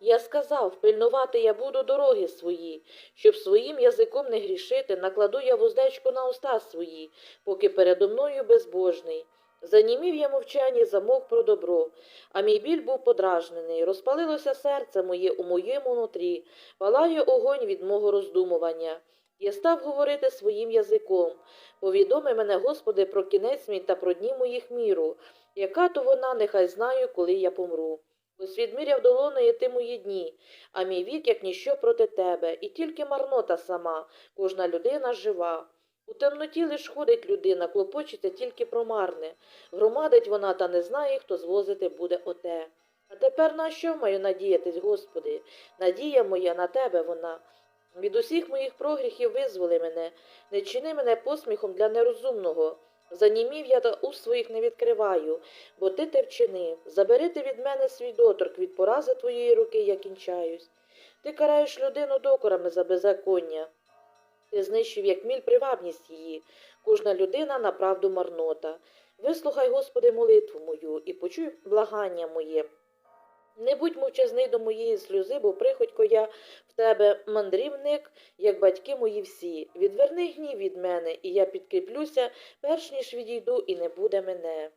Я сказав, пильнувати я буду дороги свої, щоб своїм язиком не грішити, накладу я вуздечку на уста свої, поки передо мною безбожний. Занімів я мовчання, замовк про добро, а мій біль був подражнений. Розпалилося серце моє у моєму нутрі, палає огонь від мого роздумування. Я став говорити своїм язиком. Повідоми мене, Господи, про кінець мій та про дні моїх міру. Яка то вона, нехай знаю, коли я помру. Ось відміряв долоною ти мої дні, а мій вік, як ніщо проти тебе, і тільки марнота сама, кожна людина жива. У темноті лиш ходить людина, клопочеться тільки про марне. Громадить вона та не знає, хто звозити буде оте. А тепер на що маю надіятись, Господи? Надія моя на тебе вона. Від усіх моїх прогріхів визволи мене, не чини мене посміхом для нерозумного. Занімів я та уст своїх не відкриваю, бо ти те вчинив. Забери ти від мене свій доторк, від порази твоєї руки я кінчаюсь. Ти караєш людину докорами за беззаконня. Ти знищив, як міль, привабність її. Кожна людина на правду марнота. Вислухай, Господи, молитву мою і почуй благання моє. Не будь мовчазний до моєї сльози, бо приходько я тебе мандрівник, як батьки мої всі. Відверни гнів від мене, і я підкріплюся, перш ніж відійду, і не буде мене.